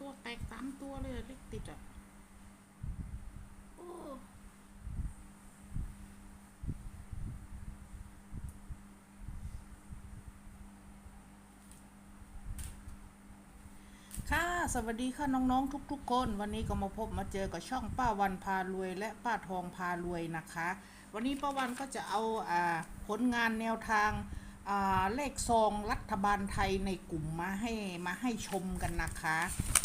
ตัวแตกสามตัวเลยเลขติดอะโอ้ค่ะ สวัสดีค่ะน้องๆ ทุกๆ คน วันนี้ก็มาพบมาเจอกับช่องป้าวันพารวย และป้าทองพารวยนะคะ วันนี้ป้าวันก็จะเอาอ่าผลงานแนวทาง เลขซองรัฐบาลไทยในกลุ่มมาให้มาให้ชมกันนะคะ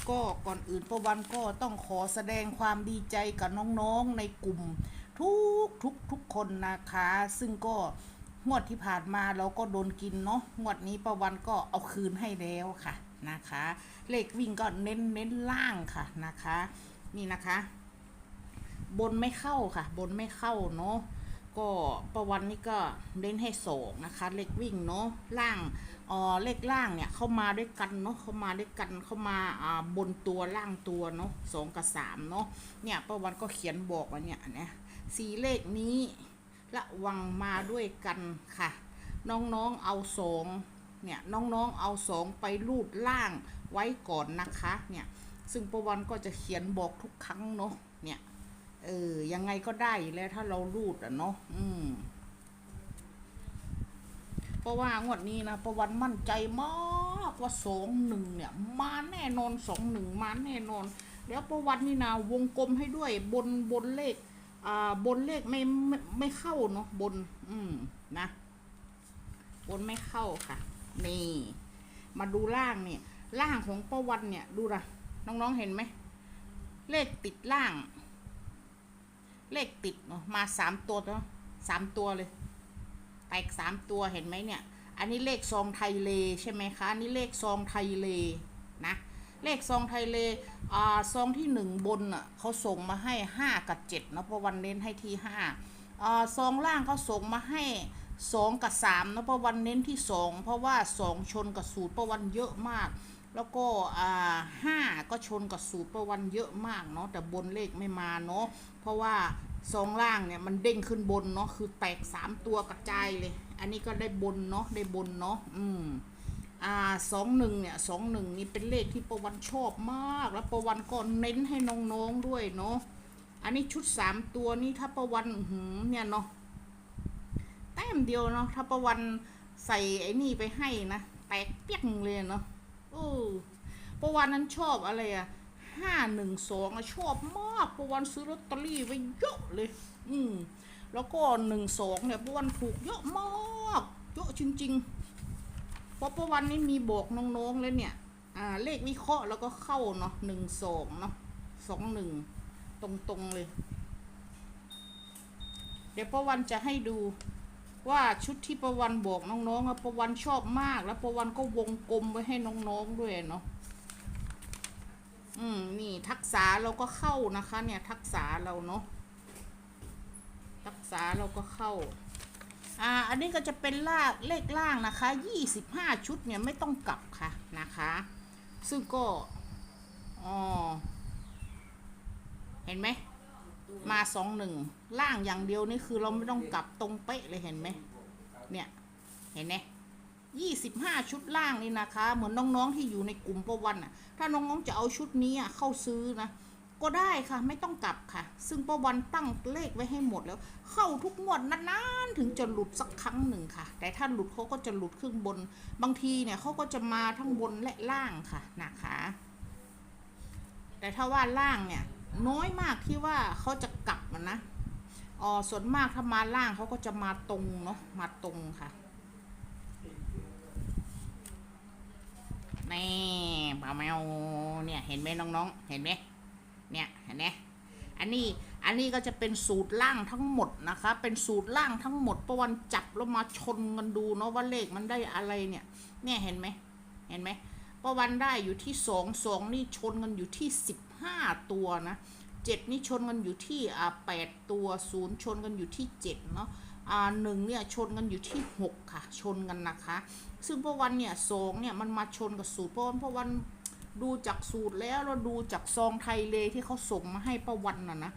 ก็ก่อนอื่นป้าวันก็ต้องขอแสดงความดีใจกับน้องๆในกลุ่ม ทุกทุกทุกคนนะคะ ซึ่งก็งวดที่ผ่านมาเราก็โดนกินเนาะงวดนี้ประวันก็เอาคืนให้แล้วค่ะนะคะ เลขวิ่งก็เน้นเน้นล่างค่ะนะคะ นี่นะคะ บนไม่เข้าค่ะ บนไม่เข้าเนาะ ก็ประวันนี้ก็เน้นให้สองนะคะ เลขวิ่งเนาะล่างอ๋อเลขล่างเนี่ยเข้ามาด้วยกันเนาะเข้ามาด้วยกันเข้ามาอ่าบนตัวล่างตัวเนาะสองกับสามเนาะเนี่ยประวันก็เขียนบอกไว้เนี่ยนะสีเลขนี้ระวังมาด้วยกันค่ะ น้องๆเอาสองเนี่ยน้องๆเอาสองไปรูดล่างไว้ก่อนนะคะเนี่ยซึ่งประวันก็จะเขียนบอกทุกครั้งเนาะเนี่ย เออ ยังไงก็ได้แล้วถ้าเรารูดอะเนาะอืมเพราะว่างวดนี้นะประวันมั่นใจมากว่าสองหนึ่งเนี่ย มาแน่นอนสองหนึ่งมาแน่นอน แล้วประวันนี่นะวงกลมให้ด้วยบนบนเลข อ่า บนเลขไม่ไม่ไม่เข้าเนาะบน อืมนะ บนไม่เข้าค่ะ นี่ มาดูล่างเนี่ยล่างของประวันเนี่ย ดูนะน้องๆเห็นไหมเลขติดล่าง เลขติดเนาะมาสามตัวเนาะสามตัวเลยแตกสามตัวเห็นไหมเนี่ย อันนี้เลขซองไทยเลใช่ไหมคะ อันนี้เลขซองไทยเลนะ เลขซองไทยเลอ่าซองที่หนึ่งบนอะเขาส่งมาให้ห้ากับเจ็ดนะเพราะวันเน้นให้ที่ห้าอ่าซองล่างเขาส่งมาให้สองกับสามนะเพราะวันเน้นที่สองเพราะว่าสองชนกับสูตรประวันเยอะมาก แล้วก็อ่าห้าก็ชนกับสูตรประวันเยอะมากเนาะแต่บนเลขไม่มาเนาะเพราะว่าสองล่างเนี่ยมันเด้งขึ้นบนเนาะคือแตกสามตัวกระจายเลย อันนี้ก็ได้บนเนาะได้บนเนาะอืมอ่าสองหนึ่งเนี่ยสองหนึ่งนี่เป็นเลขที่ประวันชอบมาก แล้วประวันก็เน้นให้น้องๆด้วยเนาะอันนี้ชุดสามตัวนี่ถ้าประวันหือเนี่ยเนาะแต้มเดียวเนาะถ้าประวันใส่ไอ้นี่ไปให้นะแตกเปี้ยงเลยเนาะ เออประวันนั้นชอบอะไรอะห้าหนึ่งสองชอบมากประวันซื้อลอตเตอรี่ไว้เยอะเลย อืมแล้วก็หนึ่งสองเนี่ยประวันถูกเยอะมากเยอะจริงๆเพราะประวันนี้มีบอกน้องๆแล้วเนี่ยอ่าเลขวิเคราะห์แล้วก็เข้าเนาะหนึ่งสองเนาะสองหนึ่งตรงๆเลย เดี๋ยวประวันจะให้ดู ว่าชุดที่ประวันบอกน้องๆอะประวันชอบมาก แล้วประวันก็วงกลมไว้ให้น้องๆด้วยเนาะอืมนี่ทักษะเราก็เข้านะคะ เนี่ยทักษะเราเนาะทักษะเราก็เข้าอ่าอันนี้ก็จะเป็นลากเลขล่างนะคะ25ชุดเนี่ยไม่ต้องกลับค่ะนะคะ ซึ่งก็อ๋อเห็นไหม มาสองหนึ่งล่างอย่างเดียวนี่คือเราไม่ต้องกลับตรงเป๊ะเลยเห็นไหมเนี่ยเห็นไหมยี่สิบห้าชุดล่างนี่นะคะ เหมือนน้องๆที่อยู่ในกลุ่มประวันอะ ถ้าน้องๆจะเอาชุดนี้อะเข้าซื้อนะก็ได้ค่ะไม่ต้องกลับค่ะ ซึ่งประวันตั้งเลขไว้ให้หมดแล้ว เข้าทุกงวดนานๆถึงจะหลุดสักครั้งหนึ่งค่ะ แต่ถ้าหลุดเขาก็จะหลุดครึ่งบน บางทีเนี่ยเขาก็จะมาทั้งบนและล่างค่ะนะคะ แต่ถ้าว่าล่างเนี่ย น้อยมากที่ว่าเขาจะกลับมันนะอ๋อส่วนมากถ้ามาล่างเขาก็จะมาตรงเนาะมาตรงค่ะนี่ปลาแมวเนี่ยเห็นไหมน้องๆ เห็นไหมเนี่ยเห็นไหมอันนี้อันนี้ก็จะเป็นสูตรล่างทั้งหมดนะคะ เป็นสูตรล่างทั้งหมดประวันจับแล้วมาชนกันดูเนาะว่าเลขมันได้อะไรเนี่ย เนี่ยเห็นไหมเห็นไหมประวันได้อยู่ที่สองสองนี่ชนกันอยู่ที่สิบ ห้าตัวนะเจ็ดนี่ชนกันอยู่ที่อ่าแปดตัวศูนย์ชนกันอยู่ที่เจ็ดเนาะอ่าหนึ่งเนี่ยชนกันอยู่ที่หกค่ะ ชนกันนะคะ ซึ่งประวันเนี่ยสองเนี่ยมันมาชนกับสูตรเพราะวันเพราะวันดูจากสูตรแล้วเราดูจากซองไทยเลที่เขาส่งมาให้ประวันน่ะนะ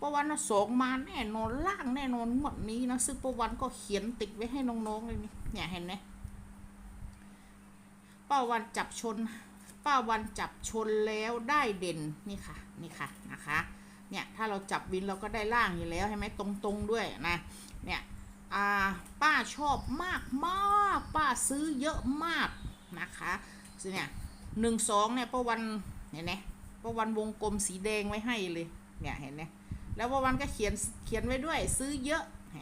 ประวันนะสองมาแน่นอนล่างแน่นอนงวดนี้นะซึ่งประวันก็เขียนติดไว้ให้น้องๆเลยนี่เนี่ยเห็นไหมป้าวันจับชน ป้าวันจับชนแล้วได้เด่นนี่ค่ะนี่ค่ะนะคะเนี่ยถ้าเราจับวินเราก็ได้ล่างอยู่แล้วใช่ไหมตรงๆด้วยนะเนี่ยป้าชอบมากมากป้าซื้อเยอะมากนะคะเนี่ยหนึ่งสองเนี่ยป้าวันเห็นไหมป้าวันวงกลมสีแดงไว้ให้เลยเนี่ยเห็นไหมแล้วป้าวันก็เขียนเขียนไว้ด้วยซื้อเยอะแหม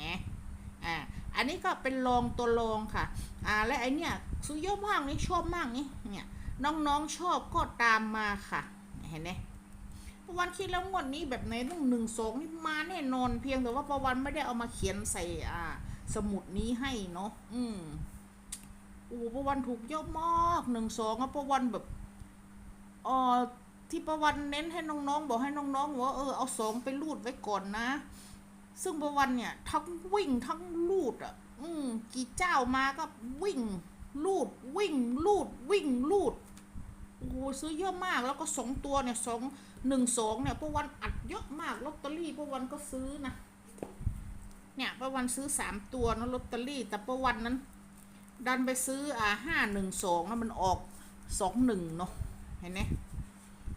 อ่าอันนี้ก็เป็นรองตัวรองค่ะอ่าและไอเนี่ยซื้อเยอะมากนี่ชอบมากนี่เนี่ย น้องๆชอบก็ตามมาค่ะ เห็นไหมประวันคิดแล้วงวดนี้แบบไหนต้องหนึ่งสองนี่มาแน่นอนเพียงแต่ว่าประวันไม่ได้เอามาเขียนใส่อ่า สมุดนี้ให้เนาะอืมโอ้ประวันถูกเยอะมากหนึ่งสองอะประวันแบบเออที่ประวันเน้นให้น้องๆ บอกให้น้องๆว่าเออเอาสองไปรูดไว้ก่อนนะ ซึ่งประวันเนี่ย ทั้งวิ่งทั้งรูดอะ อืมกี่เจ้ามาก็วิ่งรูดวิ่งรูดวิ่งรูด โอ้โหซื้อเยอะมากแล้วก็สองตัวเนี่ยสองหนึ่งสองเนี่ยป้าวันอัดเยอะมากลอตเตอรี่ป้าวันก็ซื้อนะเนี่ยป้าวันซื้อสามตัวนะลอตเตอรี่ แต่ป้าวันนั้น ดันไปซื้ออ่าห้าหนึ่งสองแล้วมันออกสองหนึ่งเนาะเห็นไหม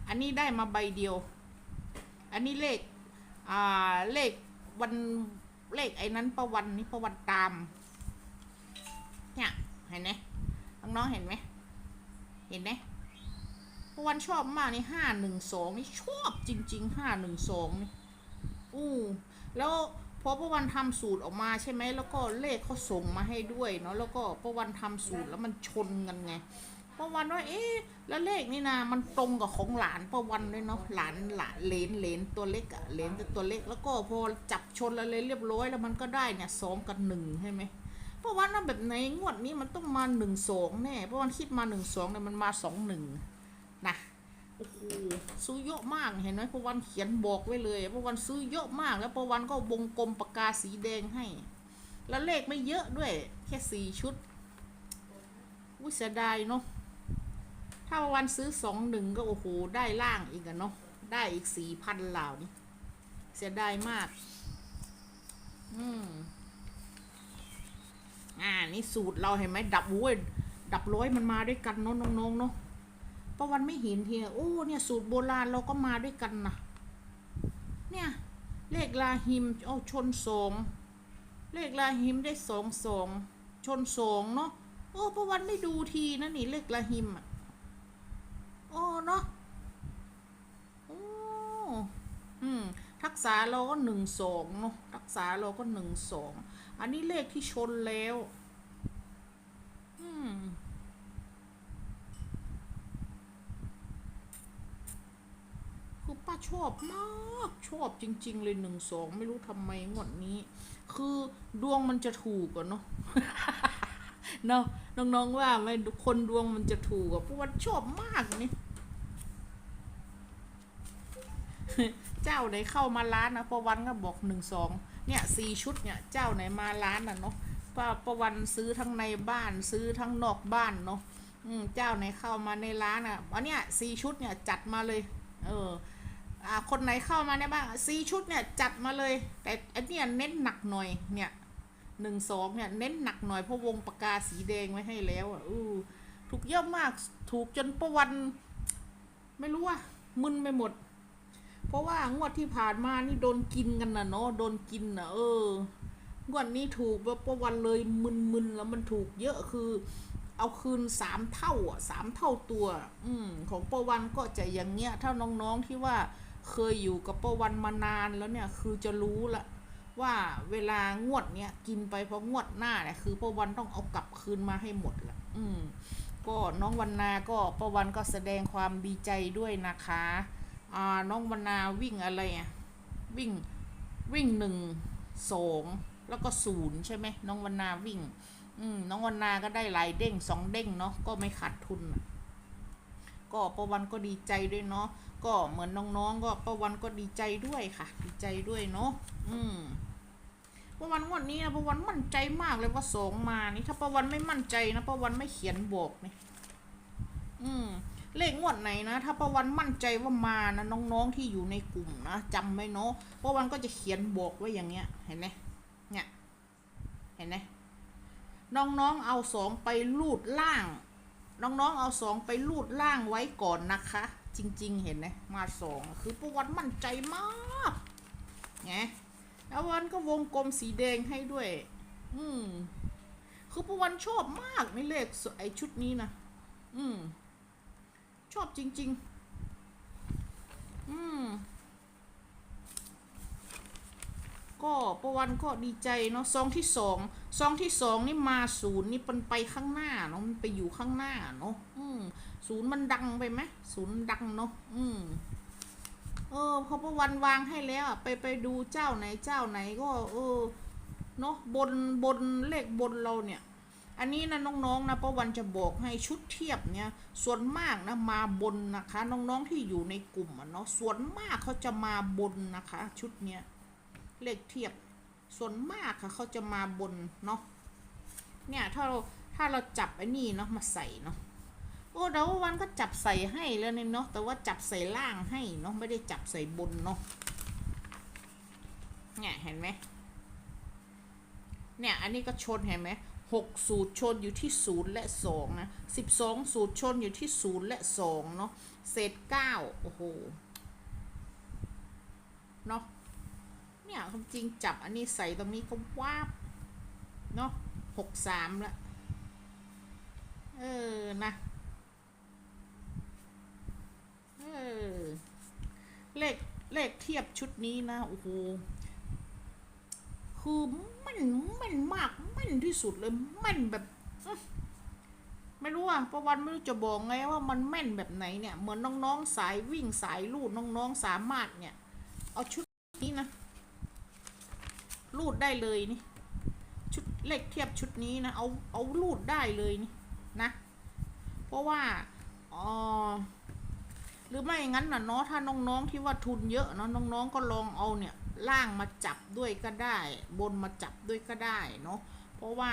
อันนี้ได้มาใบเดียว อันนี้เลขอ่าเลขวันเลขไอ้นั้นประวันนี้ประวันตาม เนี่ยเห็นไหมน้องๆเห็นไหมเห็นไหม พวันชอบมากนี่ห้าหนึ่งสองนี่ชอบจริงๆห้าหนึ่งสองนี่อู้แล้วพอพวันทำสูตรออกมาใช่ไหมแล้วก็เลขเขาส่งมาให้ด้วยเนาะแล้วก็พวันทำสูตรแล้วมันชนกันไงพวันว่าเอ๊ะแล้วเลขนี่นะมันตรงกับของหลานพวันด้วยเนาะหลานหลานเลนเลนตัวเล็กอะเลนแต่ตัวเล็กแล้วก็พอจับชนอะไรเลยเรียบร้อยแล้วมันก็ได้เนี่ยสองกับหนึ่งใช่ไหมเพราะว่าน่าแบบไหนงวดนี้มันต้องมาหนึ่งสองแน่เพราะวันคิดมาหนึ่งสองเนี่ยมันมาสองหนึ่ง นะโอ้โหซื้อเยอะมากเห็นไหมพวันเขียนบอกไว้เลยพวันซื้อเยอะมากแล้วพวันก็วงกลมปากกาสีแดงให้ แล้วเลขไม่เยอะด้วย แค่สี่ชุดวิเสียดายเนาะถ้าพวันซื้อสองหนึ่งก็โอ้โหได้ล่างอีกอะเนาะได้อีกสี่พันเหล่านี้เสียดายมาก อืมอ่า นี่สูตรเราเห็นไหมดับโว้ยดับร้อยมันมาด้วยกันเนาะน้องๆเนาะ ประวันไม่เห็นทีโอ้เนี่ยสูตรโบราณเราก็มาด้วยกันนะเนี่ย เลขลาหิมเอาชนสองเลขลาหิมได้สองสองชนสองเนาะโอ้ประวันไม่ดูทีนะนี่เลขลาหิมอะโอ้เนาะโอ้อืมทักษาเราก็หนึ่งสองเนาะทักษาเราก็หนึ่งสองอันนี้เลขที่ชนแล้ว อืม คือ ป้าชอบมากชอบจริง ๆ เลยหนึ่งสองไม่รู้ทำไมงวดนี้ คือดวงมันจะถูกอะเนาะเนาะน้องๆว่าไหมคนดวงมันจะถูกอะเพราะว่าชอบมากนี่เจ้าไหนเข้ามาร้านนะประวันก็บอกหนึ่งสองเนี่ยสี่ชุดเนี่ยเจ้าไหนมาร้านน่ะเนาะป้าประวันซื้อทั้งในบ้านซื้อทั้งนอกบ้านเนาะเจ้าไหนเข้ามาในร้านอะอันเนี้ยสี่ชุดเนี่ยจัดมาเลย เออ คนไหนเข้ามาในบ้านซีชุดเนี่ยจัดมาเลย แต่อันนี้เน้นหนักหน่อยเนี่ยหนึ่งสองเนี่ยเน้นหนักหน่อยเพราะวงปากกาสีแดงไว้ให้แล้วอะอู้ถูกเยอะมากถูกจนประวัน ไม่รู้ว่ามึนไปหมด เพราะว่างวดที่ผ่านมานี่โดนกินกันนะเนาะโดนกินนะเอองวดนี้ถูกแบบประวันเลยมึนๆแล้วมันถูกเยอะคือ เอาคืนสามเท่าอะสามเท่าตัว อืมของประวันก็จะอย่างเงี้ยถ้าน้องๆที่ว่า เคยอยู่กับประวันมานานแล้วเนี่ยคือจะรู้ละว่าเวลางวดเนี้ยกินไปเพราะงวดหน้าเนี่ยคือประวันต้องเอากลับคืนมาให้หมดละอืม ก็น้องวันนาก็ประวันก็แสดงความดีใจด้วยนะคะอ่าน้องวันนาวิ่งอะไรอะวิ่งวิ่งหนึ่งสองแล้วก็ศูนย์ใช่ไหมน้องวันนาวิ่ง อืมน้องวันนาก็ได้หลายเด้งสองเด้งเนาะก็ไม่ขาดทุนน่ะ ก็ประวันก็ดีใจด้วยเนาะก็เหมือนน้องๆ ก็ประวันก็ดีใจด้วยค่ะ ดีใจด้วยเนาะอืมประวันงวันนี้นะประวันมั่นใจมากเลยว่าสองมานี่ถ้าประวันไม่มั่นใจนะประวันไม่เขียนบอกนี่อืมเลขงวดไหนนะถ้าประวันมั่นใจว่ามานะน้องๆที่อยู่ในกลุ่มนะจำไว้เนาะประวันก็จะเขียนบอกไว้อย่างเงี้ย เห็นไหมเนี่ยเห็นไหมน้องๆเอาสองไปลูดล่าง น้องๆเอาสองไปลูดล่างไว้ก่อนนะคะ จริง ๆ เห็นไหมมาสองคือประวันมั่นใจมากไงแล้ววันก็วงกลมสีแดงให้ด้วย อืมคือประวันชอบมากในเลขไอชุดนี้นะอืม ชอบจริง ๆ อืม ก็ประวันก็ดีใจเนาะซองที่สองซองที่สองนี่มาศูนย์นี่มันไปข้างหน้าเนาะมันไปอยู่ข้างหน้าเนาะอืมศูนย์มันดังไปไหมศูนย์ดังเนาะอืมเออพอประวันวางให้แล้วไปไปดูเจ้าไหนเจ้าไหนก็ เออเนาะบนบนเลขบนเราเนี่ย อันนี้นะน้องๆนะประวันจะบอกให้ชุดเทียบเนี่ย ส่วนมากนะมาบนนะคะ น้องๆที่อยู่ในกลุ่มอะเนาะส่วนมากเขาจะมาบนนะคะ ชุดเนี้ย เลขเทียบส่วนมากค่ะเขาจะมาบนเนาะเนี่ยถ้าเราถ้าเราจับไอ้นี่เนาะมาใส่เนาะโอ้เดี๋ยววันก็จับใส่ให้แล้วเนี่ยเนาะแต่ว่าจับใส่ล่างให้เนาะไม่ได้จับใส่บนเนาะเนี่ยเห็นไหมเนี่ยอันนี้ก็ชนเห็นไหมหกสูตรชนอยู่ที่ศูนย์และสองนะสิบสองสูตรชนอยู่ที่ศูนย์และสองเนาะเศษเก้าโอ้โหเนาะ เนี่ยความจริงจับอันนี้ใส่ตรงนี้ก็วาบเนาะหกสามละเออ นะ เออ เลข เลขเทียบชุดนี้นะ โอ้โห คือแมันแมันมากแมันที่สุดเลยแมันแบบ ไม่รู้อะประวันไม่รู้จะบอกไงว่ามันแม่นแบบไหนเนี่ย เหมือนน้อง ๆ สายวิ่งสายลูดน้อง ๆ สามารถเนี่ย เอาชุดนี้นะ รูดได้เลยนี่ ชุดเลขเทียบชุดนี้นะ เอาเอารูดได้เลยนี่นะ เพราะว่าอ๋อหรือไม่งั้นน่ะเนาะถ้าน้องๆที่ว่าทุนเยอะเนาะน้องๆก็ลองเอาเนี่ยล่างมาจับด้วยก็ได้ บนมาจับด้วยก็ได้เนาะเพราะว่า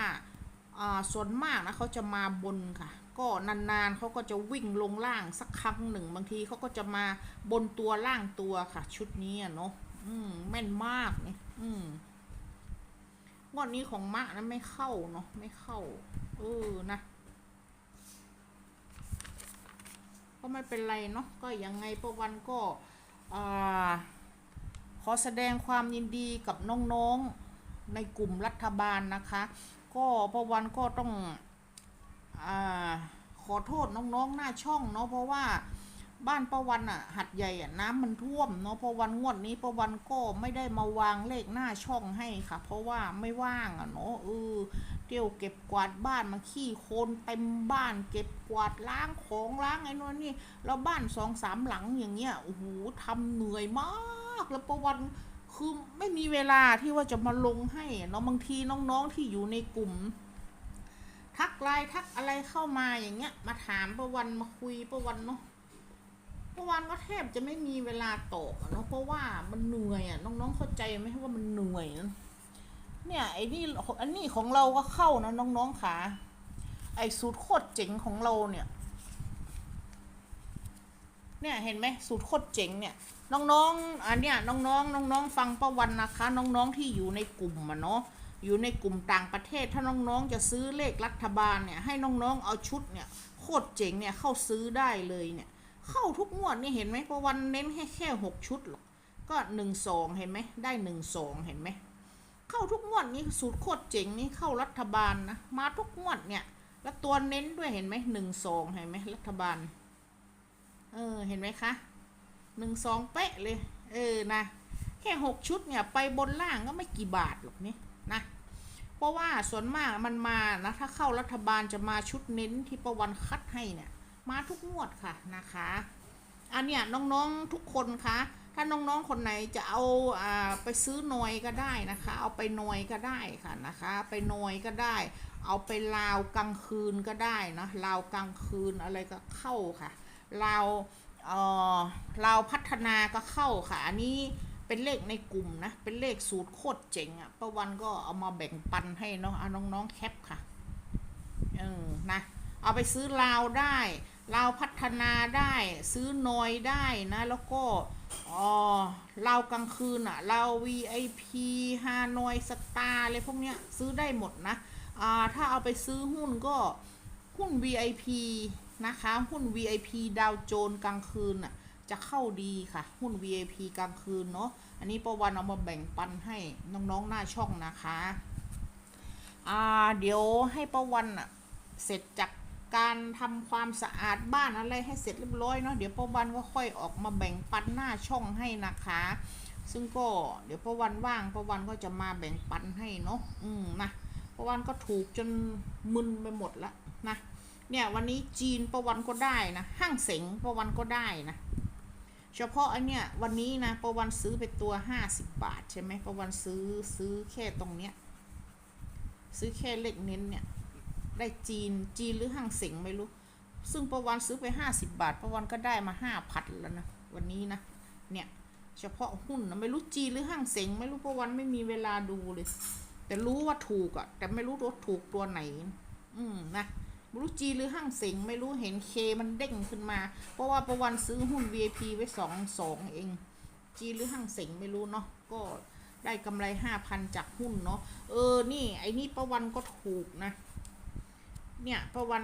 อ่าส่วนมากนะเขาจะมาบนค่ะ ก็นานๆเขาก็จะวิ่งลงล่างสักครั้งหนึ่งบางทีเขาก็จะมาบนตัวล่างตัวค่ะ ชุดนี้เนาะอืมแม่นมากนี่อืม งวดนี้ของมะนะไม่เข้าเนาะไม่เข้า เออนะ ก็ไม่เป็นไรเนาะก็ยังไงประวันก็ขอแสดงความยินดีกับน้องๆในกลุ่มรัฐบาลนะคะ ก็ประวันก็ต้องอขอโทษน้องๆหน้าช่องเนาะเพราะว่า บ้านประวันอะหัดใหญ่อะน้ำมันท่วมเนาะประวันงวดนี้ประวันก็ไม่ได้มาวางเลขหน้าช่องให้ค่ะ เพราะว่าไม่ว่างอะเนาะเออเที่ยวเก็บกวาดบ้านมาขี้โคลนเต็มบ้านเก็บกวาดล้างของล้างไอ้นู่นนี่แล้วบ้านสองสามหลังอย่างเงี้ยโอ้โหทำเหนื่อยมากแล้วประวันคือไม่มีเวลาที่ว่าจะมาลงให้เนาะบางทีน้องๆที่อยู่ในกลุ่มทักไลน์ทักอะไรเข้ามาอย่างเงี้ย มาถามประวันมาคุยประวันเนาะ มื่อวานก็แทบจะไม่มีเวลาตอบเนาะเพราะว่ามันเหนื่อยอะน้องๆเข้าใจไหมว่ามันเหนื่อยนะเนี่ยไอ้นี่อันนี้ของเราก็เข้านะน้องๆขาไอ้สูตรโคตรเจ๋งของเราเนี่ย เนี่ยเห็นไหมสูตรโคตรเจ๋งเนี่ย น้องๆอันเนี้ยน้องๆน้องๆฟังประวันนะคะ น้องๆที่อยู่ในกลุ่มอะเนาะอยู่ในกลุ่มต่างประเทศถ้าน้องๆจะซื้อเลขรัฐบาลเนี่ยให้น้องๆเอาชุดเนี่ยโคตรเจ๋งเนี่ยเข้าซื้อได้เลยเนี่ย เข้าทุกงวดนี่เห็นไหมเพราะวันเน้นแค่แค่หกชุดหรอกก็หนึ่งสองเห็นไหมได้หนึ่งสองเห็นไหมเข้าทุกงวดนี่สูตรโคตรเจ๋งนี่เข้ารัฐบาลนะมาทุกงวดเนี่ย แล้วตัวเน้นด้วยเห็นไหมหนึ่งสองเห็นไหมรัฐบาล เออเห็นไหมคะหนึ่งสองเป๊ะเลย เออนะแค่หกชุดเนี่ยไปบนล่างก็ไม่กี่บาทหรอกนี่นะเพราะว่าส่วนมากมันมานะถ้าเข้ารัฐบาลจะมาชุดเน้นที่ประวันคัดให้เนี่ย มาทุกงวดค่ะนะคะอันเนี้ยน้องๆทุกคนคะถ้าน้องๆคนไหนจะเอาอ่าไปซื้อหน่อยก็ได้นะคะ เอาไปหน่อยก็ได้ค่ะนะคะ ไปหน่อยก็ได้ เอาไปลาวกลางคืนก็ได้นะลาวกลางคืนอะไรก็เข้าค่ะลาวเอ่อลาวพัฒนาก็เข้าค่ะ อันนี้เป็นเลขในกลุ่มนะ เป็นเลขสูตรโคตรเจ๋งอะ่ะประวันก็เอามาแบ่งปันให้เนาะน้องๆแคปค่ะเออนะเอาไปซื้อลาวได้ ลาพัฒนาได้ซื้อนอยได้นะแล้วก็อ๋อลากลางคืนอะลา VIP ฮานอยสตาร์อะไรพวกเนี้ยซื้อได้หมดนะอ่าถ้าเอาไปซื้อหุ้นก็หุ้น VIP นะคะหุ้น VIP ดาวโจนกลางคืนน่ะจะเข้าดีค่ะ หุ้น VIP กลางคืนเนาะอันนี้ประวันเอามาแบ่งปันให้น้องๆหน้าช่องนะคะ อ่าเดี๋ยวให้ประวันอะเสร็จจาก การทำความสะอาดบ้านอะไรให้เสร็จเรียบร้อยเนาะเดี๋ยวประวันก็ค่อยออกมาแบ่งปันหน้าช่องให้นะคะ ซึ่งก็เดี๋ยวประวันว่างประวันก็จะมาแบ่งปันให้เนาะอืมนะประวันก็ถูกจนมึนไปหมดละนะเนี่ยวันนี้จีนประวันก็ได้นะห้างเสงประวันก็ได้นะเฉพาะอันเนี้ยวันนี้นะประวันซื้อไปตัวห้าสิบบาทใช่ไหมประวันซื้อซื้อแค่ตรงเนี้ยซื้อแค่เลขเน้นเนี่ย ได้จีนจีนหรือห้างเสงไม่รู้ ซึ่งประวันซื้อไปห้าสิบบาท ประวันก็ได้มาห้าพันแล้วนะ วันนี้นะ เนี่ย เฉพาะหุ้นนะไม่รู้จีนหรือห้างเสงไม่รู้ประวันไม่มีเวลาดูเลย แต่รู้ว่าถูกอะแต่ไม่รู้ว่าถูกตัวไหน อืมนะไม่รู้จีหรือห้างเสงไม่รู้เห็นเคมันเด้งขึ้นมา เพราะว่าประวันซื้อหุ้น VIP ไว้สองสองเอง จีหรือห้างเสงไม่รู้เนาะก็ได้กำไรห้าพันจากหุ้นเนาะเออนี่ไอ้นี่ประวันก็ถูกนะ เนี่ยประวัน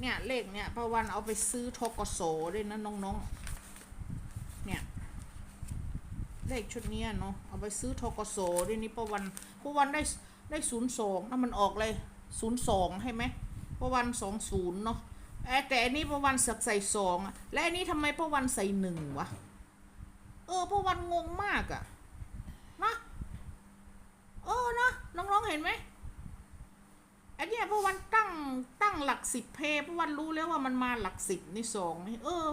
เนี่ยเลขเนี่ยประวันเอาไปซื้อทกโสด้วยนะน้องๆ เนี่ยเลขชุดนี้เนาะเอาไปซื้อทกโสด้วยนี่ประวันประวันได้ได้ศูนย์สองถ้ามันออกเลยศูนย์สองให้ไหมประวันสองศูนย์เนาะแต่อันนี้ประวันสักใส่สองอะและอันนี้ทำไมประวันใส่หนึ่งวะเออประวันงงมากอะนะเออนะน้องๆเห็นไหม เนี้ยประวันตั้งตั้งหลักสิบเพประวันรู้แล้วว่ามันมาหลักสิบนี่สองนี่เออ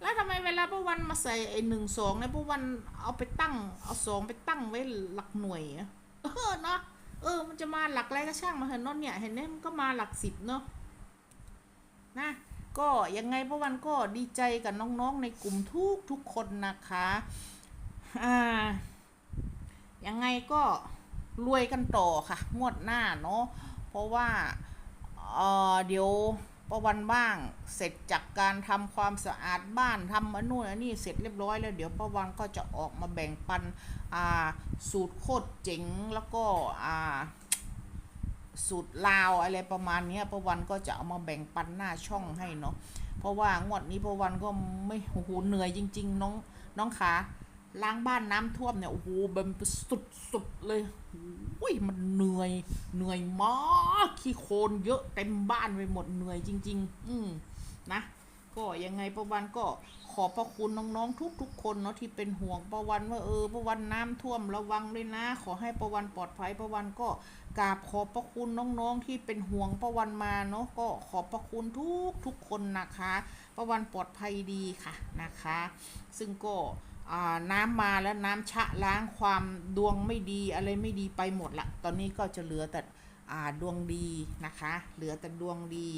แล้วทำไมเวลาประวันมาใส่ไอ้หนึ่งสองเนี่ยประวันเอาไปตั้งเอาสองไปตั้งไว้หลักหน่วยเออเนาะเออ มันจะมาหลักอะไรก็ช่างมาเถอะเนเนี่ยเห็นไหมมันก็มาหลักสิบเนาะนะก็ยังไงประวันก็ดีใจกับน้องๆในกลุ่มทุกทุกคนนะคะอ่ายังไงก็รวยกันต่อค่ะ งวดหน้าเนาะ เพราะว่าเออเดี๋ยวประวันบ้างเสร็จจากการทำความสะอาดบ้านทำอันนู่นอันนี้เสร็จเรียบร้อยแล้วเดี๋ยวประวันก็จะออกมาแบ่งปันอ่าสูตรโคตรเจ๋งแล้วก็อ่าสูตรลาวอะไรประมาณนี้ประวันก็จะเอามาแบ่งปันหน้าช่องให้เนาะเพราะว่างวดนี้ประวันก็ไม่โหเหนื่อยจริง ๆ น้องน้องขา ล้างบ้านน้ำท่วมเนี่ยโอ้โหแบบสุดๆเลยอุ้ยมันเหนื่อย เหนื่อยมากขี้โคลนเยอะเต็มบ้านไปหมดเหนื่อยจริง ๆ อืมนะ ก็ยังไงประวันก็ขอบพระคุณน้องๆทุกๆคนเนาะที่เป็นห่วงประวันว่าเออประวันน้ำท่วมระวังด้วยนะ ขอให้ประวันปลอดภัยประวันก็กราบขอบพระคุณน้องๆที่เป็นห่วงประวันมาเนาะก็ขอบพระคุณทุกทุกๆคนนะคะ ประวันปลอดภัยดีค่ะนะคะ ซึ่งก็ น้ำมาแล้วน้ำชะล้างความดวงไม่ดีอะไรไม่ดีไปหมดละตอนนี้ก็จะเหลือแต่ดวงดีนะคะ เหลือแต่ดวงดี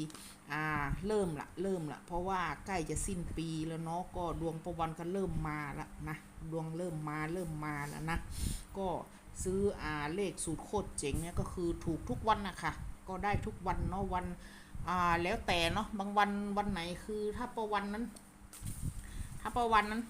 เริ่มละเริ่มละเพราะว่าใกล้จะสิ้นปีแล้วเนาะก็ดวงประวันก็เริ่มมาละนะดวงเริ่มมาเริ่มมาแล้วนะก็ซื้ออาเลขสูตรโคตรเจ๋งเนี่ยก็คือถูกทุกวันนะคะก็ได้ทุกวันเนาะวันอ่าแล้วแต่เนาะบางวันวันไหนคือถ้าประวันนั้น ถ้าประวันนั้น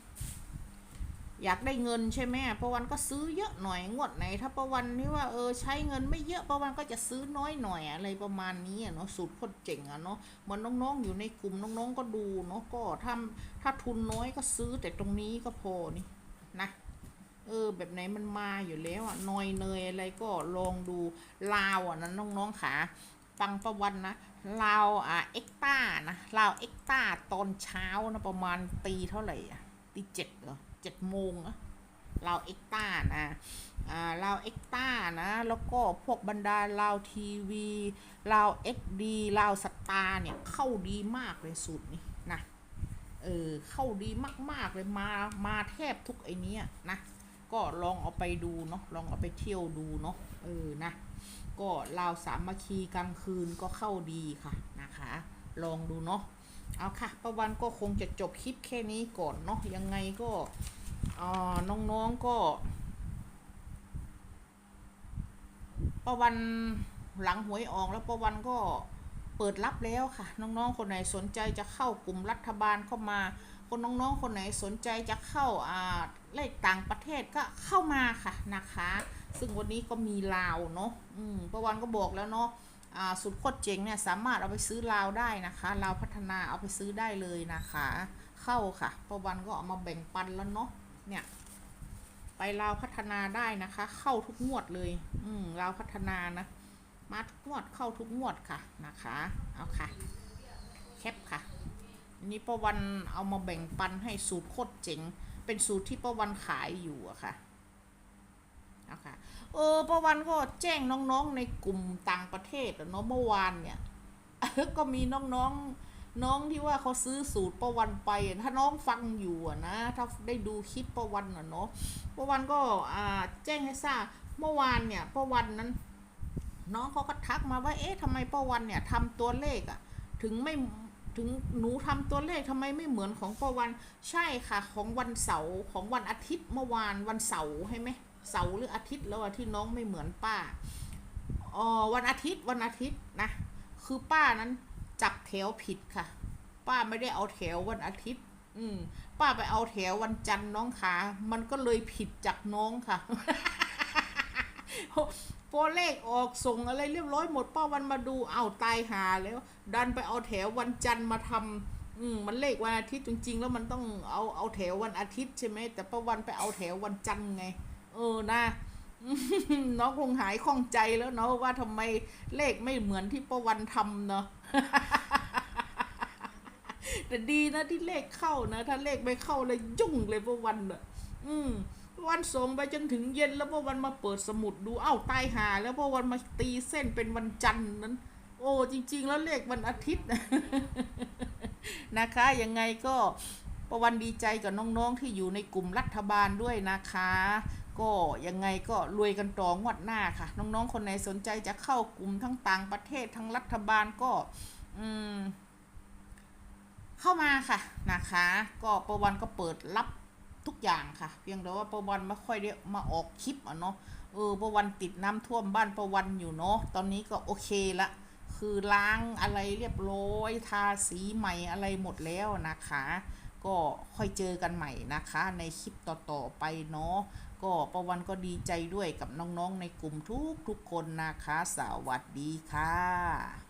อยากได้เงินใช่ไหมประวันก็ซื้อเยอะหน่อยงวดไหน ถ้าประวันนี่ว่าเออใช้เงินไม่เยอะประวันก็จะซื้อน้อยหน่อยอะไรประมาณนี้เนาะสูตรโคตรเจ๋งอะเนาะเหมือนน้องๆอยู่ในกลุ่มน้องๆก็ดูเนาะก็ถ้าถ้าทุนน้อยก็ซื้อแต่ตรงนี้ก็พอนี่นะเออแบบไหนมันมาอยู่แล้วอะนอยเนยอะไรก็ลองดูลาวอะนะน้องๆขาฟังประวันนะลาวอะเอ็กต้านะลาวเอ็กต้าตอนเช้านะประมาณตีเท่าไหร่อะตีเจ็ดเหรอ เจ็ดโมงอะลาเอ็กต้านะอ่าลาเอ็กต้านะ แล้วก็พวกบรรดาเลาทีวีเลาเอ็กดีเลาสตาร์เนี่ยเข้าดีมากเลยสูตรนี้นะเออเข้าดีมาก ๆ เลยมามาแทบทุกไอเนี้ยนะ ก็ลองเอาไปดูเนาะลองเอาไปเที่ยวดูเนาะเออนะ ก็ลาวสามัคคีกลางคืนก็เข้าดีค่ะนะคะ ลองดูเนาะ เอาค่ะประวันก็คงจะจบคลิปแค่นี้ก่อนเนาะยังไงก็อ่าน้องๆก็ประวันหลังหวยออกแล้วประวันก็เปิดรับแล้วค่ะ น้องๆ คนไหนสนใจจะเข้ากลุ่มรัฐบาลเข้ามา คนน้องๆ คนไหนสนใจจะเข้าอ่าเลขต่างประเทศก็เข้ามาค่ะนะคะ ซึ่งวันนี้ก็มีลาวเนาะอืมประวันก็บอกแล้วเนาะ อ่าสุดโคตรเจ๋งเนี่ยสามารถเอาไปซื้อลาวได้นะคะลาวพัฒนาเอาไปซื้อได้เลยนะคะ เข้าค่ะประวันก็เอามาแบ่งปันแล้วเนาะเนี่ยไปลาวพัฒนาได้นะคะ เข้าทุกงวดเลย อืมลาวพัฒนานะ มาทุกงวดเข้าทุกงวดค่ะนะคะเอาค่ะแคปค่ะนนี้ประวันเอามาแบ่งปันให้สูตรโคตรเจ๋งเป็นสูตรที่ประวันขายอยู่อะค่ะ เอาค่ะเออประวันก็แจ้งน้องๆในกลุ่มต่างประเทศเนาะเมื่อวานเนี่ยก็มีน้องๆน้องที่ว่าเขาซื้อสูตรประวันไป ถ้าน้องฟังอยู่นะถ้าได้ดูคลิปประวันเนาะประวันก็อ่าแจ้งให้ทราบเมื่อวานเนี่ยประวันนั้น น้องเขาก็ทักมาว่า เอ๊ะทำไมประวันเนี่ยทำตัวเลขอะถึงไม่ถึงหนูทำตัวเลขทำไมไม่เหมือนของประวันใช่ค่ะ ของวันเสาร์ของวันอาทิตย์เมื่อวานวันเสาร์ใช่ไหม เสาร์หรืออาทิตย์แล้วอะที่น้องไม่เหมือนป้าอ๋อวันอาทิตย์วันอาทิตย์นะคือป้านั้นจับแถวผิดค่ะ ป้าไม่ได้เอาแถววันอาทิตย์ อืม ป้าไปเอาแถววันจันทร์น้องขามันก็เลยผิดจากน้องค่ะพอเลขออกส่งอะไรเรียบร้อยหมดป้าวันมาดูเอาตายหาแล้ว ดันไปเอาแถววันจันทร์มาทำอืมมันเลขวันอาทิตย์จริงๆ แล้วมันต้องเอาเอาแถววันอาทิตย์ใช่ไหมแต่ป้าวันไปเอาแถววันจันทร์ไง เออนะน้องคงหายข้องใจแล้วเนาะว่าทำไมเลขไม่เหมือนที่ป้าวันทำเนาะแต่ดีนะที่เลขเข้านะ ถ้าเลขไม่เข้าเลยยุ่งเลยป้าวันอะอืมวันส่งไปจนถึงเย็นแล้วป้าวันมาเปิดสมุดดูเอ้าตายหา แล้วป้าวันมาตีเส้นเป็นวันจันทร์นั้น โอ้จริง ๆ แล้วเลขวันอาทิตย์นะคะยังไงก็ ประวันดีใจกับน้องๆที่อยู่ในกลุ่มรัฐบาลด้วยนะคะ ก็ยังไงก็รวยกันต่องวดหน้าค่ะ น้องๆคนไหนสนใจจะเข้ากลุ่มทั้งต่างประเทศทั้งรัฐบาลก็อืมเข้ามาค่ะนะคะ ก็ประวันก็เปิดรับทุกอย่างค่ะ เพียงแต่ว่าประวันไม่ค่อยได้มาออกคลิปอะเนาะเออประวันติดน้ำท่วมบ้านประวันอยู่เนาะตอนนี้ก็โอเคละคือล้างอะไรเรียบร้อยทาสีใหม่อะไรหมดแล้วนะคะ ก็ค่อยเจอกันใหม่นะคะ ในคลิปต่อๆไปเนาะก็ประวันก็ดีใจด้วยกับน้องๆในกลุ่มทุกๆคนนะคะ สวัสดีค่ะ